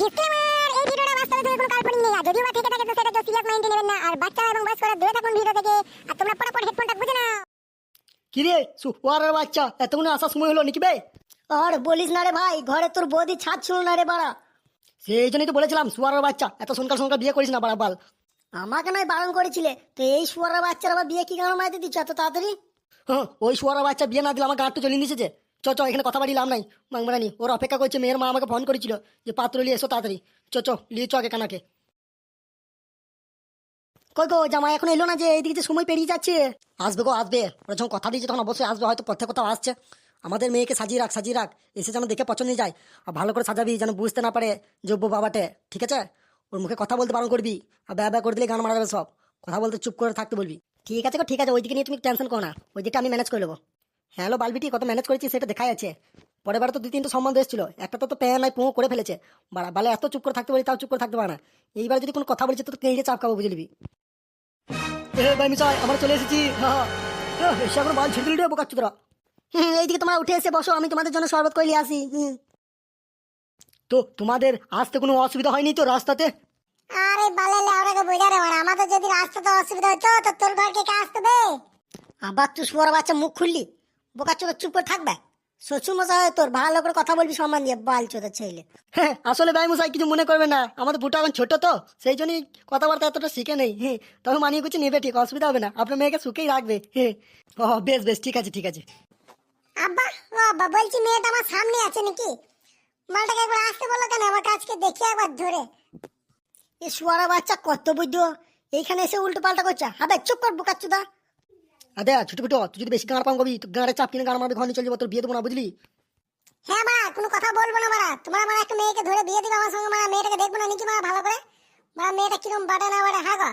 Disclaimer এই ভিডিওটা বাস্তবে থেকে কোনো কাল্পনিক নেই। আর যদিও বা থেকে থাকে তো সেটা কেউ সিরিয়াস মাইন্ডে নেবেন না। আর বাচ্চা এবং বয়স্করা দূরে থাকুন ভিডিও থেকে আর তোমরা হেডফোনটা বুঝে নাও। কিরে সুয়ারের বাচ্চা এতক্ষণ আসার সময় হলো নাকি বে? আর বলিস না রে ভাই ঘরে তোর বৌদি ছাদ ছিল না রে বাড়া। সেই জন্যই তো বলেছিলাম সুয়ারের বাচ্চা এত সনকাল সনকাল বিয়ে করিস না বাড়া বাল আমাকে নয় বারণ করেছিলে তো এই শুয়ারের বাচ্চার আবার বিয়ে কি গান মাইতে দিচ্ছ এত তাড়াতাড়ি? হ্যাঁ ওই সুয়ারের বাচ্চা বিয়ে না দিলে আমার গাঁটটা চলে নিয়েছে চ চ, এখানে কথা বাড়ি লাভ নাই। মাংমারানি, ওর অপেক্ষা করছে, মেয়ের মা আমাকে ফোন করেছিল যে পাত্র নিয়ে এসো তাড়াতাড়ি। চ চ লিয়ে চ আগে কানাকে। কই গো, জামাই এখন এলো না যে, এইদিকে যে সময় পেরিয়ে যাচ্ছে। আসবে গো, আসবে। ওরা যখন কথা দিয়েছে, তখন অবশ্যই আসবে, হয়তো পথে কোথাও আসছে। আমাদের মেয়েকে সাজিয়ে রাখ সাজিয়ে রাখ। এসে যেন দেখে পছন্দ যায়। আর ভালো করে সাজাবি, যেন বুঝতে না পারে যোগ্য বাবাটে। ঠিক আছে? ওর মুখে কথা বলতে বারণ করবি। আর ব্যা ব্যা করে দিলে গান মারা যাবে সব। কথা বলতে চুপ করে থাকতে বলবি। ঠিক আছে গো, ঠিক আছে, ওইদিকে নিয়ে তুমি টেনশন করো না। ওই দিকটা আমি ম্যানেজ করে নেব। হ্যালো বালবিটি কত ম্যানেজ করেছি সেটা দেখাই আছে। পরের বার তো দুই তিনটা সম্বন্ধ এসেছিল। একটা তো তো প্যান নাই পুঁ করে ফেলেছে। বাড়া বালে এত চুপ করে থাকতে পারি তাও চুপ করে থাকতে পারে না। এইবার যদি কোনো কথা বলছে তো কেঁড়ে চাপ খাব বুঝে নিবি। এ ভাই আমরা চলে এসেছি। হ্যাঁ এসে এখন বাল ছিঁড়ে দিলে বোকাচ্ছ তোরা। হুম এইদিকে তোমরা উঠে এসে বসো আমি তোমাদের জন্য শরবত করে নিয়ে আসি। তো তোমাদের আসতে কোনো অসুবিধা হয়নি তো রাস্তাতে? আরে বালে লেওড়াকে বোঝা রে মানে আমাদের যদি রাস্তাতে অসুবিধা হতো তো তোর ঘরকে কে আসতে বে আবার তুই শুয়ার বাচ্চা মুখ খুললি। বোকা চোখে চুপ করে থাকবে? শ্বশুর মশাই তোর ভালো করে কথা বলবি সম্মান দিয়ে বাল চোদের ছেলে। হ্যাঁ আসলে ভাই মশাই কিছু মনে করবে না। আমাদের বুটা এখন ছোট তো সেই জন্যই কথাবার্তা এতটা শিখে নেই। হ্যাঁ তবে মানিয়ে কিছু নেবে ঠিক অসুবিধা হবে না। আপনার মেয়েকে সুখেই রাখবে। হ্যাঁ ও বেশ বেশ ঠিক আছে ঠিক আছে। আব্বা ও আব্বা বলছি মেয়েটা আমার সামনে আছে নাকি? মালটাকে একবার আসতে বলো কেন? আমার কাছকে দেখি একবার ধরে। এ শুয়ারা বাচ্চা কত বুঝো এইখানে এসে উল্টো পাল্টা করছে। হবে চুপ কর বোকা চোদা আদে ছোট পিটো তুই যদি বেশি গান পান করবি তো গাঁড়ে চাপ কিনে গান মারবে ঘর চলে যাব তোর বিয়ে দেবো না বুঝলি? হ্যাঁ মা কোনো কথা বলব না মারা। তোমার আমার একটা মেয়েকে ধরে বিয়ে দিবে আমার সঙ্গে মারা মেয়েটাকে দেখব না নাকি মারা ভালো করে। মারা মেয়েটা কিরম বাটে না বাটে হ্যাঁ গো?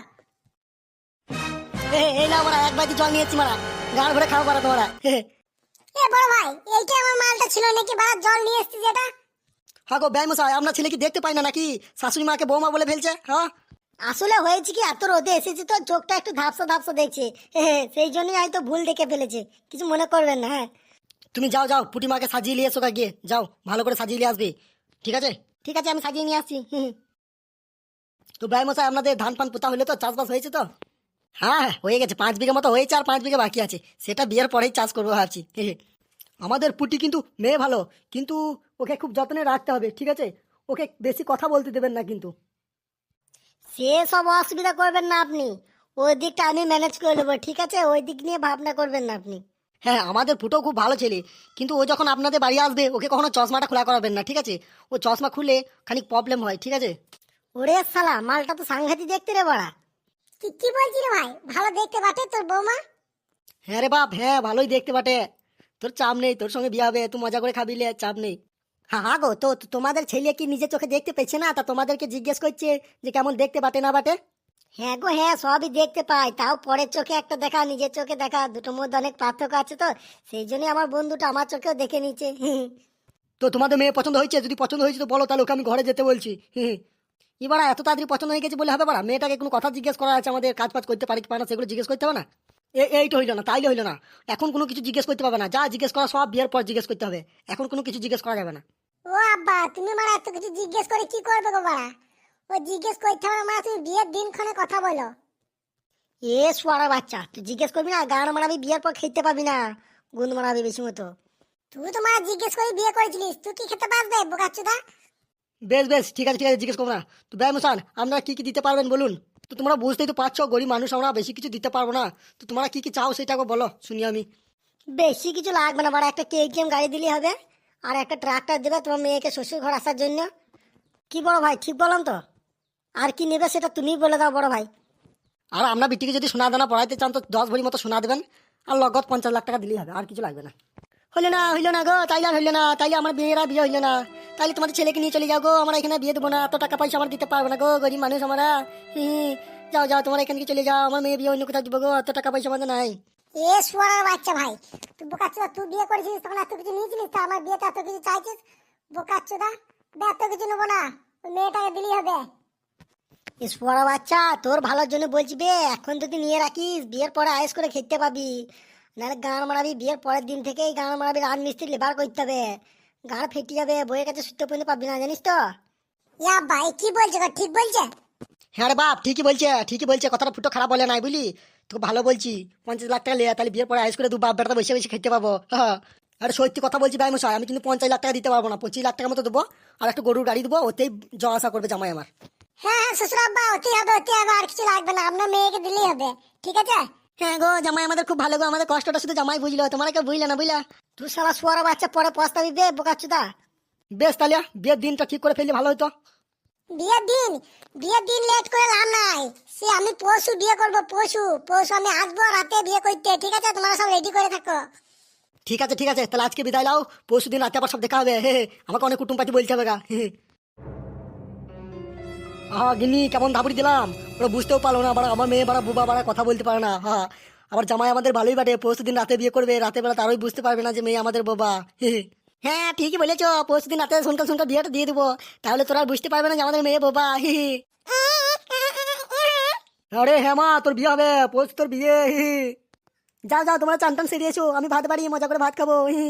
এই না মারা এক বাজি জল নিয়েছি মারা। গান ভরে খাওয়া পারা তোমরা। এ বড় ভাই এইটা আমার মালটা ছিল নাকি? বাড়া জল নিয়ে এসেছি যেটা হ্যাঁ গো ব্যয় মশাই আপনার ছেলে কি দেখতে পাই না নাকি? শাশুড়ি মাকে বৌমা বলে ফেলছে হ্যাঁ? আসলে হয়েছে কি এত রোদে এসেছি তো চোখটা একটু ধাপসা ধাপসা দেখছে। সেই জন্যই হয়তো ভুল দেখে ফেলেছে। কিছু মনে করবেন না হ্যাঁ। তুমি যাও যাও পুটি মাকে সাজিয়ে নিয়ে এসো গিয়ে যাও ভালো করে সাজিয়ে নিয়ে আসবে। ঠিক আছে? ঠিক আছে আমি সাজিয়ে নিয়ে আসছি। তো মশাই আপনাদের ধান পান পোতা হলে তো চাষবাস হয়েছে তো? হ্যাঁ হ্যাঁ, হয়ে গেছে। পাঁচ বিঘা মতো হয়েছে আর পাঁচ বিঘা বাকি আছে। সেটা বিয়ের পরেই চাষ করব ভাবছি। আমাদের পুটি কিন্তু মেয়ে ভালো কিন্তু ওকে খুব যত্নে রাখতে হবে। ঠিক আছে? ওকে বেশি কথা বলতে দেবেন না কিন্তু। সে সব অসুবিধা করবেন না আপনি। ওই দিকটা আমি ম্যানেজ করে নেব ঠিক আছে? ওই দিক নিয়ে ভাবনা করবেন না আপনি। হ্যাঁ আমাদের ফুটো খুব ভালো ছেলে। কিন্তু ও যখন আপনাদের বাড়ি আসবে ওকে কখনো চশমাটা খোলা করাবেন না ঠিক আছে? ও চশমা খুলে খানিক প্রবলেম হয় ঠিক আছে? ওরে শালা মালটা তো সাংঘাতি দেখতে রে বাড়া। কি কি বলছি রে ভাই? ভালো দেখতে পাঠে তোর বৌমা? হ্যাঁ রে বাপ হ্যাঁ ভালোই দেখতে পাটে তোর চাপ নেই তোর সঙ্গে বিয়ে হবে তুই মজা করে খাবি লে, চাপ নেই। হ্যাঁ হ্যাঁ গো তো তোমাদের ছেলে কি নিজের চোখে দেখতে পেয়েছে না? তা তোমাদেরকে জিজ্ঞেস করছে যে কেমন দেখতে পাটে না বাটে হ্যাঁ গো হ্যাঁ সবই দেখতে পাই। তাও পরের চোখে একটা দেখা নিজের চোখে দেখা দুটোর মধ্যে অনেক পার্থক্য আছে তো। সেই জন্যই আমার বন্ধুটা আমার চোখেও দেখে নিচ্ছে তো তোমাদের মেয়ে পছন্দ হয়েছে? যদি পছন্দ হয়েছে তো বলো তাহলে ওকে আমি ঘরে যেতে বলছি। হুম এবার এত তাড়াতাড়ি পছন্দ হয়ে গেছে বলে হবে বাড়া মেয়েটাকে কোনো কথা জিজ্ঞেস করা আছে আমাদের কাজ ফাজ করতে পারে কি পারে না সেগুলো জিজ্ঞেস করতে হবে না? এ- এইটা হইল না তাইলে হইল না। এখন কোনো কিছু জিজ্ঞেস করতে পারবে না। যা জিজ্ঞেস করা সব বিয়ের পর জিজ্ঞেস করতে হবে। এখন কোনো কিছু জিজ্ঞেস করা যাবে না। ও আব্বা তুমি মারা এত কিছু জিজ্ঞেস করে কি করবে গো বাড়া ও জিজ্ঞেস করতে হবে মারা তুমি বিয়ের দিনক্ষণে কথা বলো। এ সোয়ারা বাচ্চা তুই জিজ্ঞেস করবি না? গান মারাবি বিয়ের পর খেতে পাবি না। গুণ মারাবি বেশি মতো। তুই তো মারা জিজ্ঞেস করে বিয়ে করেছিলিস তুই কি খেতে পারবে বোকাচ্চুদা বেশ বেশ ঠিক আছে ঠিক আছে জিজ্ঞেস করব না। তো ব্যয় মশান আপনারা কি কি দিতে পারবেন বলুন? তো তোমরা বুঝতেই তো পারছ গরিব মানুষ আমরা বেশি কিছু দিতে পারব না। তো তোমরা কি কি চাও সেটা বলো শুনি আমি। বেশি কিছু লাগবে না বাড়া একটা কেটিএম গাড়ি দিলেই হবে। আর একটা ট্রাক্টর দেবে তোমার মেয়েকে শ্বশুর ঘর আসার জন্য। কি বড় ভাই, ঠিক বললাম তো? আর কি নেবে সেটা তুমি বলে দাও বড় ভাই। আর আমরা বিটিকে যদি সোনা দানা পড়াইতে চান, তো দশ ভরি মতো সোনা দেবেন। আর লগত পঞ্চাশ লাখ টাকা দিলেই হবে, আর কিছু লাগবে না। হইল না হইল না গো, তাইলে আর হইল না, তাইলে আমার বিয়েরা বিয়ে হইল না। তাইলে তোমাদের ছেলেকে নিয়ে চলে যাও গো, আমরা এখানে বিয়ে দেবো না, এত টাকা পয়সা আমার দিতে পারব না গো, গরিব মানুষ আমরা। যাও যাও, তোমার এখান চলে যাও, আমার মেয়ে বিয়ে অন্য কোথাও দিব গো, এত টাকা পয়সা আমাদের নাই। এ শুয়ার বাচ্চা ভাই তুই বোকাচ্চুদা তুই বিয়ে করেছিস তখন এত কিছু নিয়েছিলিস তা আমার বিয়েতে এত কিছু চাইছিস? বোকাচ্চুদা এত কিছু নেব না ওই মেয়েটাকে দিলেই হবে। পড়া বাচ্চা তোর ভালোর জন্য বলছি বে এখন যদি নিয়ে রাখিস বিয়ের পরে আয়েস করে খেতে পাবি। নাহলে গান মারাবি বিয়ের পরের দিন থেকেই গান মারাবি রান মিস্ত্রি লেবার করতে হবে। গান ফেটে যাবে বইয়ের কাছে সূত্র পর্যন্ত পাবি না জানিস তো? ইয়া ভাই কি বলছে? ঠিক বলছে? হ্যাঁ রে বাপ ঠিকই বলছে ঠিকই বলছে কথাটা ফুটো খারাপ বলে নাই বুঝলি? তোকে ভালো বলছি। পঞ্চাশ লাখ টাকা লিয়া তাহলে বিয়ের পরে আইস করে দু বাপ বেটা বসে বসে খেতে পাবো। হ্যাঁ আরে সত্যি কথা বলছি ভাই মশাই আমি কিন্তু পঞ্চাশ লাখ টাকা দিতে পারব না। পঁচিশ লাখ টাকা মতো দেবো আর একটা গরুর গাড়ি দেবো ওতেই যাওয়া আসা করবে জামাই আমার। হ্যাঁ হ্যাঁ শ্বশুর আব্বা অতি হবে অতি হবে আর কিছু লাগবে না। আপনার মেয়েকে দিলেই হবে। ঠিক আছে? হ্যাঁ গো জামাই আমাদের খুব ভালো গো। আমাদের কষ্টটা শুধু জামাই বুঝলো। তোমার কেউ বুঝলে না বুঝলা? তুই সারা সোয়ারা বাচ্চা পরে পস্তাবি বে বোকাচুদা বেশ তাহলে বিয়ের দিনটা ঠিক করে ফেললে ভালো হতো। বিয়ের দিন বিয়ের দিন লেট করে লাভ নাই। সে আমি পরশু বিয়ে করব, পরশু পরশু আমি আসব রাতে বিয়ে করতে, ঠিক আছে? তোমরা সব রেডি করে থাকো। ঠিক আছে ঠিক আছে, তাহলে আজকে বিদায় লাও পরশু দিন রাতে আবার সব দেখা হবে। হে আমাকে অনেক কুটুম পাতি বলতে হবে গা হে। গিনি কেমন ধাপুরি দিলাম। ওরা বুঝতেও পারল না আবার আমার মেয়ে বাড়া, বুবা বাড়া কথা বলতে পারে না। হ্যাঁ আবার জামাই আমাদের ভালোই বাটে। পরশু দিন রাতে বিয়ে করবে রাতে বেলা তারই বুঝতে পারবে না যে মেয়ে আমাদের বাবা। হে। হ্যাঁ ঠিকই বলেছ। পরশু দিন রাতে সনকাল সনকাল বিয়েটা দিয়ে দেবো। তাহলে তোরা বুঝতে পারবে না যে আমাদের মেয়ে বাবা। হি আরে হ্যাঁ মা, তোর বিয়ে হবে। পরশু তোর বিয়ে, হি। যাও যাও, তোমরা চান টান সেরিয়েছো আমি ভাত বাড়ি মজা করে ভাত খাব, হি।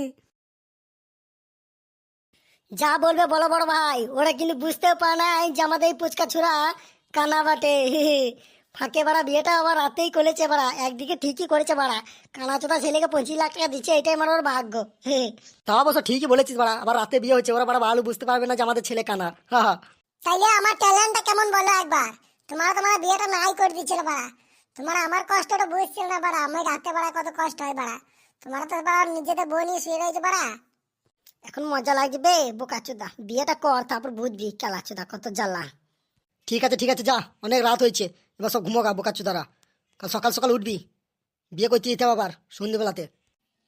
যা বলবে বলো বড় ভাই। ওরা কিন্তু বুঝতেও পারে না যে আমাদের এই পুচকা ছুরা কানা বাটে, হে হে। ফাঁকে বাড়া বিয়েটা আবার রাতেই করেছে বাড়া একদিকে ঠিকই করেছে বাড়া কানা চোদা ছেলেকে পঁচিশ লাখ টাকা দিচ্ছে এটাই আমার ওর ভাগ্য। তা অবশ্য ঠিকই বলেছিস বাড়া আবার রাতে বিয়ে হচ্ছে ওরা বাড়া ভালো বুঝতে পারবে না যে আমাদের ছেলে কানা। হা তাইলে আমার ট্যালেন্টটা কেমন বলো একবার? তোমার তোমার বিয়েটা নাই করে দিচ্ছিল বাড়া তোমার আমার কষ্টটা বুঝছিল না বাড়া আমি রাতে বাড়া কত কষ্ট হয় বাড়া তোমার তো বাড়া নিজেদের বই নিয়ে শুয়ে রয়েছে বাড়া এখন মজা লাগবে বোকাচুদা। বিয়েটা কর তারপর বুঝবি কেলাচুদা কত জ্বালা। ঠিক আছে ঠিক আছে যা। অনেক রাত হয়েছে। এবার সব ঘুমো গা বোকাচ্ছু তারা। কাল সকাল সকাল উঠবি। বিয়ে করতে যেতে আবার সন্ধ্যেবেলাতে।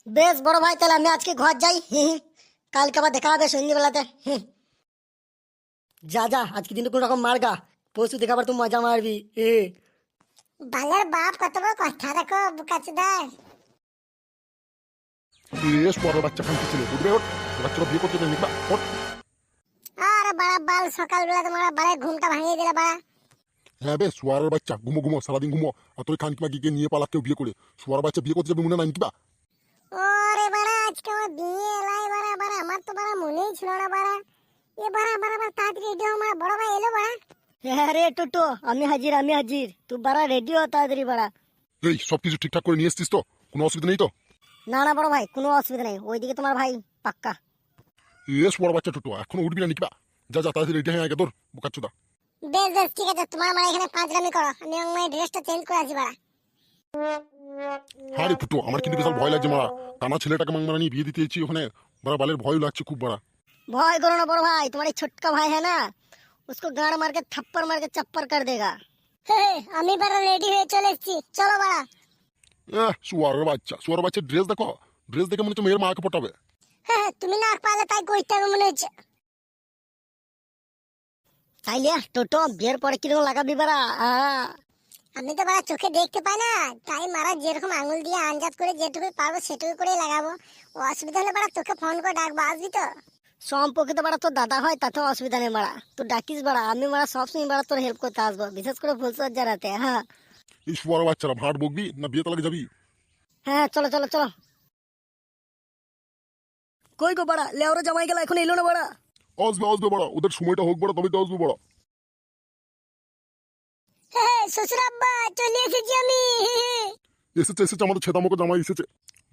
বেশ বড় ভাই তাহলে আমি আজকে ঘর যাই। হে হে। কালকে আবার দেখা হবে সন্ধ্যেবেলাতে। যা যা আজকে দিনটা কোনো রকম মার গা পরশু দেখাবার তুই মজা মারবি। এ বালের বাপ কত বড় কথা বুকাচুদার বেশ বড় বাচ্চা খান ছিল। উঠবে ওঠ। বাচ্চারা বিয়ে করতে দেয়নি বা ওঠ। আর বাড়া বাল সকালবেলা তোমার বাড়ার ঘুমটা ভাঙিয়ে দিলে বাড়া। হ্যাঁ বে সোয়ারের বাচ্চা ঘুমো ঘুমো সারাদিন ঘুমো আর তোর খানকিমা গিয়ে নিয়ে পালা কেউ বিয়ে করে। সোয়ার বাচ্চা বিয়ে করতে যাবে মনে নাই কিবা ওরে বাড়া আজকে আমার বিয়ে এলাই বাড়া বাড়া। আমার তো বাড়া মনেই ছিল না বাড়া। এ বাড়া বাড়া বাড়া তাড়াতাড়ি রেডি আমার বড় ভাই এলো বাড়া। হ্যাঁ রে টোটো আমি হাজির আমি হাজির। তুই বাড়া রেডি হ তাড়াতাড়ি বাড়া। এই সব কিছু ঠিকঠাক করে নিয়ে এসছিস তো? কোনো অসুবিধা নেই তো? না না বড় ভাই কোনো অসুবিধা নেই। ওইদিকে তোমার ভাই পাক্কা। এস বড় বাচ্চা টোটো এখন উঠবি না নিকিবা যা যা তাড়াতাড়ি রেডি হয়ে আগে তোর বোকাচ্চুদা। বেশ বেশ ঠিক আছে তোমার মানে এখানে পাঁচরামি করো আমি আমার ড্রেসটা চেঞ্জ করে আসি বাড়া হ্যাঁ রে ফুটো আমার কিন্তু বিশাল ভয় লাগছে মারা টানা ছেলেটাকে মাংমারা নিয়ে বিয়ে দিতে এসেছি ওখানে বড় বালের ভয় লাগছে খুব বড় ভয় करो ना बड़ो भाई तुम्हारी छोटका भाई है ना उसको गाड़ मार के थप्पड़ मार के चप्पर कर देगा হে আমি বাড়া রেডি হয়ে চলে এসেছি চলো বাড়া এহ সোয়ারের বাচ্চা সোয়ারের বাচ্চা ড্রেস দেখো ড্রেস দেখে মনে হচ্ছে মেয়ের মাকে পটাবে হ্যাঁ তুমি না পারলে তাই করতে হবে মনে হচ্ছে তাইলে টোটো বিয়ের পরে কীরকম লাগাবি বাড়া? আহ, আমি তো বাড়া চোখে দেখতে পাই না। তাই মারা যেরকম আঙুল দিয়ে আনজাত করে যেটুকু পারব সেটুকু করে লাগাবো। অসুবিধা হলে বাড়া তোকে ফোন করে ডাকবো আসবি তো? সম্পর্কিত বাড়া তোর দাদা হয় তাতেও অসুবিধা নেই বাড়া। তুই ডাকিস বাড়া আমি বাড়া সবসময় বাড়া তোর হেল্প করতে আসব বিশেষ করে ফুলসজ্জা রাতে হ্যাঁ। এই সোয়ারের বাচ্চারা ভাট বকবি না বিয়ে তালাকে যাবি? হ্যাঁ চলো চলো চলো। কই গো বাড়া লেওরা জামাই গেল এখন এলো না বাড়া? আসবে আসবে বড়। ওদের সময়টা হোক বড় তবে তো আসবে বড়। হ্যাঁ শ্বশুর আব্বা চলে এসেছি আমি। এসেছে এসেছে আমাদের ছেদামকে জামাই এসেছে।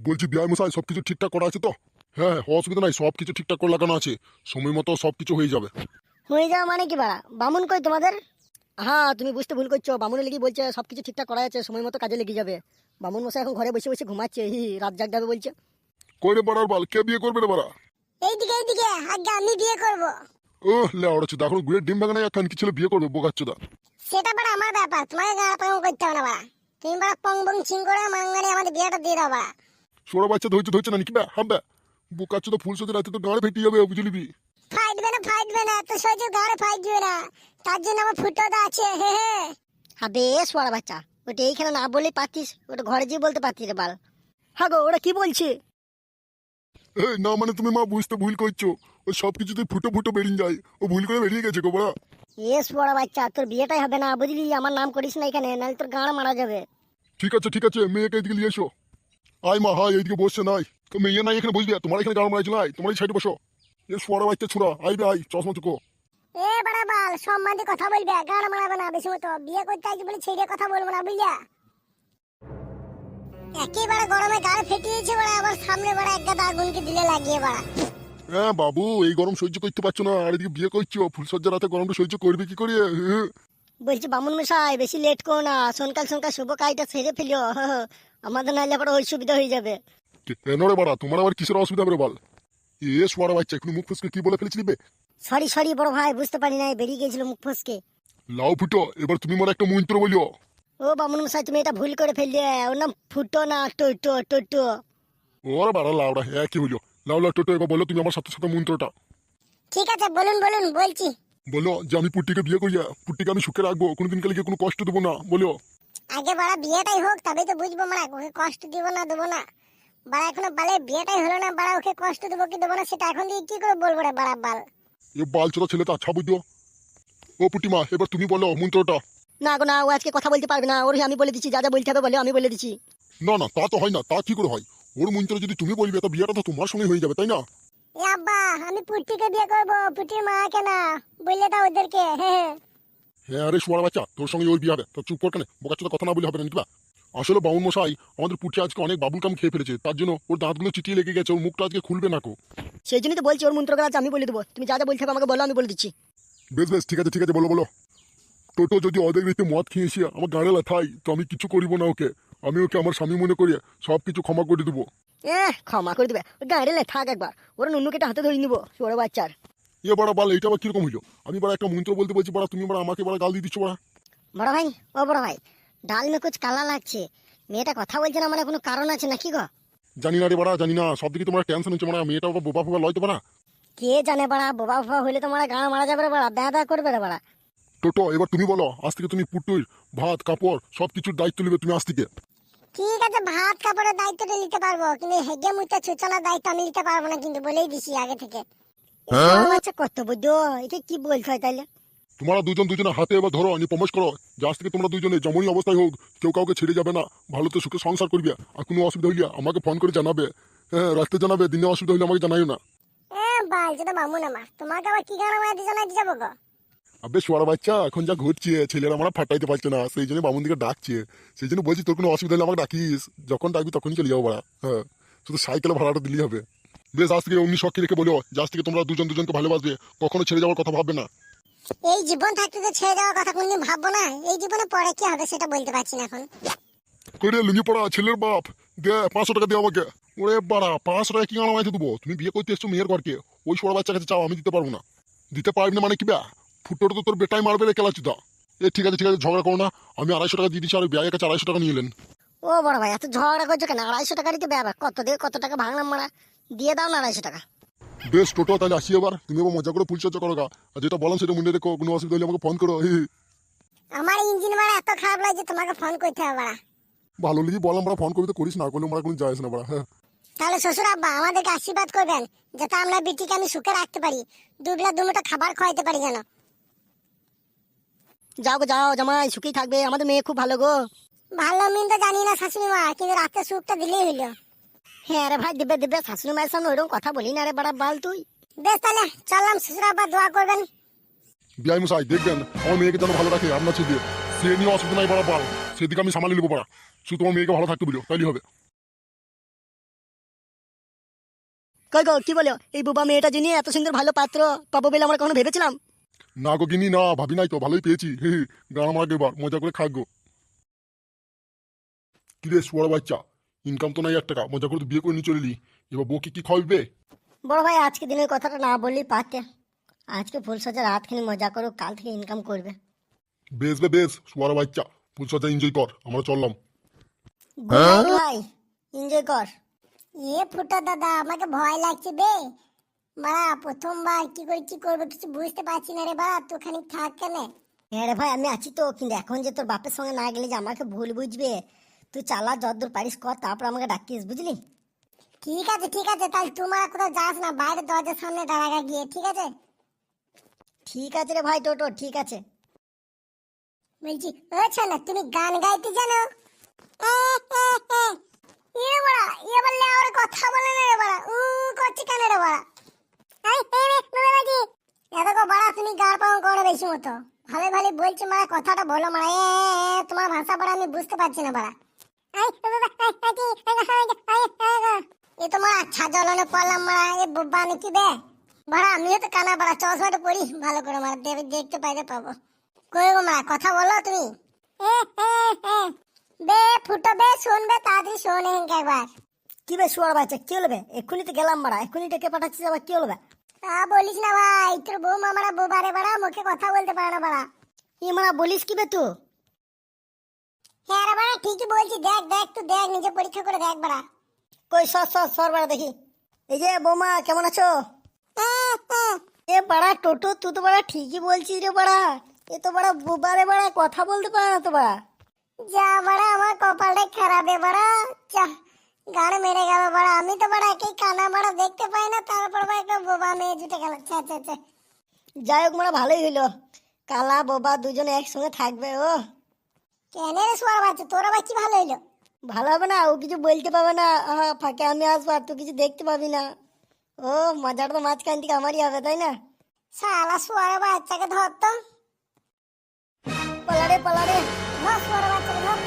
বলছি বিয়ায় মশাই সব কিছু ঠিকঠাক করা আছে তো? হ্যাঁ হ্যাঁ অসুবিধা নাই সব কিছু ঠিকঠাক করে লাগানো আছে। সময় মতো সব কিছু হয়ে যাবে। হয়ে যাওয়া মানে কি বাড়া? বামুন কই তোমাদের? হ্যাঁ তুমি বুঝতে ভুল করছ। বামুনের লেগে বলছে সব কিছু ঠিকঠাক করা আছে সময় মতো কাজে লেগে যাবে। বামুন মশাই এখন ঘরে বসে বসে ঘুমাচ্ছে হি হি, রাত জাগ যাবে বলছে। কই রে বাড়ার বাল? কে বিয়ে করবে রে বাড়া? এইদিকে এইদিকে আগে আমি বিয়ে করব। ও লে ওরা চুদা এখন গুড়ের ডিম ভাঙা এখন কি ছেলে বিয়ে করবে বোকাচ্চুদা। সেটা বাড়া আমার ব্যাপার তোমাকে গাড়া পাঙ্গ করতে হবে না বাড়া। তুমি বাড়া পং বং ছিং করে মাঙ্গানি আমাদের বিয়েটা দিয়ে দাও বাড়া। বাচ্চা ধরছে ধরছে না নাকি? বে হামবে বোকাচ্চুদা ফুল সজ্জা রাতে তো গাড়ে ফেটে যাবে বুঝলি ফাইটবে না ফাইটবে না তো সহ্য গাড়ে ফাইট দিবে না। তার জন্য আমার ফুটোটা আছে হে হে। হ্যাঁ বেশ বড় বাচ্চা। ওটা এইখানে না বললেই পারতিস ওটা ঘরে যেয়ে বলতে পারতিস রে বাল। হ্যাঁ গো ওরা কি বলছে? এই না মানে তুমি মা বুঝতে ভুল করছ। ও সব কিছুতে ফুটো ফুটো বেরিয়ে যায়। ও ভুল করে বেরিয়ে গেছে গো বড়া। এস বড় বাচ্চা তোর বিয়েটাই হবে না বুঝলি? আমার নাম করিস না এখানে নাহলে তোর গাঁড় মারা যাবে। ঠিক আছে ঠিক আছে মেয়েকে এদিকে নিয়ে এসো। আয় মা হাই এইদিকে বসছে নাই। তো মেয়ে নাই এখানে বসবি তোমার এখানে গাড়ি মারাইছিল আয় তোমার এই সাইডে বসো। এ সোয়ারা বাচ্চা ছুড়া আইবে আই চশমা চুকো এ বাড়া বাল সম্মান দিয়ে কথা বলবে গান মারাবে না বেশি মতো। বিয়ে করতে আইছি বলে ছেড়ে কথা বলব না বুঝলা? একেবারে গরমে গাড়ি ফেটিয়েছে বাড়া আবার সামনে বাড়া এক গাদা আগুনকে দিলে লাগিয়ে বাড়া। হ্যাঁ বাবু এই গরম সহ্য করতে পারছ না। আর এদিকে বিয়ে করছ ফুলসজ্জা রাতে গরমটা সহ্য করবে কি করে। বলছি বামুন মশাই বেশি লেট করো না। সনকাল সনকাল শুভ কাজটা সেরে ফেলিও। আমাদের নাহলে আবার ওই সুবিধা হয়ে যাবে। কেন রে বাড়া? তোমার আবার কিসের অসুবিধা হবে বল? এ সোয়ারা বাচ্চা এখন মুখ ফুসকে কি বলে ফেলেছিলি বে? সরি সরি বড় ভাই বুঝতে পারি নাই বেরিয়ে গেছিল মুখ ফসকে। লাউ ফুটো এবার তুমি মনে একটা মন্ত্র বলিও। ও বামুন মশাই তুমি এটা ভুল করে ফেললে। ওর নাম ফুটো না টোটো টোটো। ওরা বাড়া লাউড়া হ্যাঁ কি হইল? লাউ লাউ টোটো এবার বলো তুমি আমার সাথে সাথে মন্ত্রটা। ঠিক আছে বলুন বলুন বলছি। বলো যে আমি পুট্টিকে বিয়ে করিয়া পুট্টিকে আমি সুখে রাখব কোনোদিন কালে কোনো কষ্ট দেবো না বলো। আগে বাড়া বিয়েটাই হোক তবেই তো বুঝব মারা ওকে কষ্ট দিব না দেবো না। বাড়া এখনও বালে বিয়েটাই হলো না বাড়া ওকে কষ্ট দেবো কি দেবো না সেটা এখন দিয়ে কি করে বলব রে বাড়া বাল? এ বাল ছোড়া ছেলে তো আচ্ছা বুঝো। ও পুটিমা এবার তুমি বলো মন্ত্রটা। না গো না ও আজকে কথা বলতে পারবে না। ওর আমি বলে দিচ্ছি যা যা বলতে হবে বলে আমি বলে দিচ্ছি। না না তা তো হয় না তা কি করে হয়? ওর মন্ত্র যদি তুমি বলবে তা বিয়েটা তো তোমার সঙ্গে হয়ে যাবে তাই না? এ আব্বা আমি পুটিকে বিয়ে করব পুটির মা কেনা। বললে দাও ওদেরকে হ্যাঁ আরে সোয়ার বাচ্চা তোর সঙ্গে ওর বিয়ে হবে। তো চুপ কর কেন? বোকার কথা না বলে হবে না নিবা আসলে বাউন মশাই আমাদের পুটি আজকে অনেক বাবুল কাম খেয়ে ফেলেছে তার জন্য ওর দাঁতগুলো চিটিয়ে লেগে গেছে ওর মুখটা আজকে খুলবে না কো। সেই জন্যই তো বলছি ওর মন্ত্র কাজ আমি বলে দেবো। তুমি যা যা বলতে হবে আমাকে বলো আমি বলে দিচ্ছি। বেশ বেশ ঠিক আছে ঠিক আছে বলো বলো। টোটো যদি অর্ধেক রেতে মদ খেয়েছি আমার গাড়ে লাথাই তো আমি কিছু করিব না ওকে। আমি ওকে আমার স্বামী মনে করি সব কিছু ক্ষমা করে দেবো। এ ক্ষমা করে দেবে। ওই গাড়ি লে থাক একবার। ওরা নুনু কেটে হাতে ধরে নিবো ওর বাচ্চার। এ বাড়া বাল এইটা আবার কীরকম হইল? আমি বাড়া একটা মন্ত্র বলতে বলছি বাড়া তুমি বাড়া আমাকে বাড়া গাল দিয়ে দিচ্ছ বাড়া। বড় ভাই ও বড় ভাই ডাল মে কুচ কালা লাগছে। মেয়েটা কথা বলছে না মানে কোনো কারণ আছে নাকি গো? জানি না রে বাড়া জানি না। সব দিকে তোমার টেনশন হচ্ছে মানে মেয়েটা বোবা ফোবা লয়তো বাড়া। কে জানে বাড়া বোবা ফোবা হইলে তোমার গান মারা যাবে রে বাড়া। ব্যাদা করবে রে বাড়া। টোটো এবার তুমি বলো আজ থেকে তুমি পুটুর ভাত কাপড় সব কিছুর দায়িত্ব নেবে তুমি আজ থেকে। ঠিক আছে ভাত কাপড়ের দায়িত্বটা নিতে পারব কিন্তু হেগে মুতে ছুচানোর দায়িত্ব আমি নিতে পারব না কিন্তু বলেই দিছি আগে থেকে। বড় বাচ্চা কত বুঝো একে কি বলছো তাইলে? তোমরা দুজন দুজনে হাতে এবার ধরো আমি প্রমোশ করো যে আজ থেকে তোমরা দুজনে যেমনই অবস্থায় হোক কেউ কাউকে ছেড়ে যাবে না ভালো তো সুখে সংসার করবে আর কোনো অসুবিধা হইলে আমাকে ফোন করে জানাবে হ্যাঁ রাস্তে জানাবে দিনে অসুবিধা হইলে আমাকে জানাইও না। এ বাল যেটা মামুন আমার তোমাকে আবার কি গানা দিয়ে জানাই যাব গো? আবে সোয়ার বাচ্চা এখন যা ঘুরছে ছেলেরা আমরা ফাটাইতে পারছে না সেই জন্য বামুন দিকে ডাকছে। সেই জন্য বলছি তোর কোনো অসুবিধা হলে আমাকে ডাকিস। যখন ডাকবি তখনই চলে যাব বাড়া হ্যাঁ শুধু সাইকেলে ভাড়াটা দিলেই হবে। বেশ আজ থেকে অমনি শখকে রেখে বলো আজ থেকে তোমরা দুজন দুজনকে ভালোবাসবে কখনো ছেড়ে যাওয়ার কথা ভাববে না। এই জীবন থাকতে তো ছেড়ে যাওয়ার কথা কোনদিন ভাববো না। এই জীবনে পরে কি হবে সেটা বলতে পারছি না এখন। করে লুঙ্গি পড়া ছেলের বাপ। দে পাঁচশো টাকা দিয়ে আমাকে। ওরে বাড়া পাঁচশো টাকা কি গানা মাইতে দেবো তুমি বিয়ে করতে এসছো মেয়ের ঘরকে। ওই সোয়া বাচ্চার কাছে চাও আমি দিতে পারব না। দিতে পারবি না মানে কি ব্যা? ফুটোটা তো তোর বেটাই মারবে রে কেলা চুদা এ ঠিক আছে ঠিক আছে ঝগড়া করো না। আমি আড়াইশো টাকা দিয়ে দিচ্ছি আর ব্যাগের কাছে আড়াইশো টাকা নিয়ে এলেন। ও বড় ভাই এত ঝগড়া করছ কেন? আড়াইশো টাকা দিতে ব্যাপার কত দিয়ে কত টাকা ভাঙলাম মারা? দিয়ে দাও না আড়াইশো টাকা। বেশ টোটো তাহলে আসি এবার। তুমি এবার মজা করে ফুলচর্চা করো গা। আর যেটা বললাম সেটা মনে রেখো কোনো অসুবিধা হলে আমাকে ফোন করো। আমার ইঞ্জিন মারা এত খারাপ লাগছে তোমাকে ফোন করতে হবে বাড়া ভালো লিজি বললাম আমরা ফোন করবি তো করিস না করলে আমরা কোনো যায় না বড়া হ্যাঁ। তাহলে শ্বশুর আব্বা আমাদেরকে আশীর্বাদ করবেন যাতে আমরা বিটিকে আমি সুখে রাখতে পারি। দুবেলা দুমুটো খাবার খাওয়াইতে পারি যেন। যাও গো যাও জামাই সুখেই থাকবে। আমাদের মেয়ে খুব ভালো গো। ভালো মিন তো জানি না শাশুড়ি মা কিন্তু রাতে সুখটা দিলেই হইল। হ্যাঁ রে ভাই দিবে দিবে। শাশুড়ি মায়ের সামনে ওইরকম কথা বলি না রে বাড়া বাল তুই। বেশ তাহলে চললাম শ্বশুর আব্বা দোয়া করবেন। বিআই মশাই দেখবেন আমার মেয়েকে যেন ভালো রাখে আপনার ছেলে সে নিয়ে অসুবিধা নাই বড়া পাল সেদিকে আমি সামাল নেব পড়া শুধু তোমার মেয়েকে ভালো থাকতে বলো তাইলে হবে। কই গো কি বলো? এই বুবা মেয়েটা যিনি এত সুন্দর ভালো পাত্র। পাবো বলে আমরা কখনো ভেবেছিলাম? না গো গিনি না ভাবি নাই তো ভালোই পেয়েছি। হে আমাকে এবার মজা করে খাক গো। কিরে শুয়ার বাচ্চা ইনকাম তো নাই এক টাকা মজা করে তো বিয়ে করে নিয়ে চলিলি। এবার বউকে কি খাওয়াবে? বড় ভাই আজকে দিনের কথাটা না বললেই পারতে। আজকে ফুল সজ্জা রাতখানি মজা করো কাল থেকে ইনকাম করবে। বেশ বে বেশ শুয়ার বাচ্চা ফুল ফুলসজ্জা এনজয় কর আমরা চললাম। ভাই এনজয় কর। এ ফুটো দাদা আমাকে ভয় লাগছে বে। বাড়া প্রথমবার কি করে কি করব কিছু বুঝতে পারছি না রে বাড়া তুই খানিক থাক কেনে। হ্যাঁ রে ভাই আমি আছি তো কিন্তু এখন যে তোর বাপের সঙ্গে না গেলে যে আমাকে ভুল বুঝবে? তুই চালা যতদূর পারিস কর তারপর আমাকে ডাকিস বুঝলি? ঠিক আছে ঠিক আছে তাহলে তোমার কোথাও যাস না বাইরে দরজার সামনে দাঁড়াগা গিয়ে ঠিক আছে? ঠিক আছে রে ভাই টোটো ঠিক আছে। বলছি ও না তুমি গান গাইতে জানো এ, এ, এ। এ বাড়া এ বললে আর কথা বলে না রে বাড়া উ করছি কেন রে বাড়া এই এই রে বাবাজি এ দেখো বাড়া তুমি গাড় পাও করো বেশি মতো ভালো ভালো বলছি মারা কথাটা বলো মারা এ তোমার ভাষা বাড়া আমি বুঝতে পারছি না বাড়া। এ তোমার আচ্ছা জলনে পড়লাম মারা এ, বোবা, আমি কি বে? বাড়া, আমিও তো কানা বাড়া চশমাটা পড়ি। ভালো করে মারা দেবে দেখতে পাইতে পাবো। কই গো মারা কথা বলো তুমি। বে, ফুটো বে শুনবে তাড়াতাড়ি শোনে একবার। কি বে, শুয়ার বাচ্চা, কি হলো বে? এক্ষুনি তো গেলাম মারা এক্ষুনি ডেকে পাঠাচ্ছিস আবার কি হলো বে? তা বলিস না ভাই তোর বউ মামারা বোবারে বাড়া মুখে কথা বলতে পারে না বাড়া ই মারা বলিস কি বে তুই হ্যাঁ রে বাড়া ঠিকই বলছি দেখ দেখ তুই দেখ নিজে পরীক্ষা করে দেখ বাড়া। কই সর সর সর বাড়া দেখি। এই যে বৌমা কেমন আছো? হ্যাঁ। এ বাড়া টোটো তুই তো বাড়া ঠিকই বলছিস রে বাড়া। এ তো বাড়া বুবারে বাড়া কথা বলতে পারে না তো বাড়া। যা বাড়া আমার কপালটাই খারাপ এ বাড়া। চা গাড় মেরে গেল বাড়া আমি তো বাড়া একই আমরা দেখতে পাই না তারপর একটা বোবা মেয়ে জুটে গেল। আচ্ছা আচ্ছা যাই হোক মারা ভালোই হইল। কালা বোবা দুজনে একসঙ্গে থাকবে ও। কেন রে সোয়ার বাচ্চা তোর আবার কি ভালো হইল? ভালো হবে না ও কিছু বলতে পারবে না। হ্যাঁ ফাঁকে আমি আসব আর তুই কিছু দেখতে পাবি না। ও মজার তো মাঝখান থেকে আমারই হবে তাই না? শালা সোয়ার বাচ্চাকে ধর তো। পালারে পালারে ধর সোয়ার বাচ্চাকে ধর।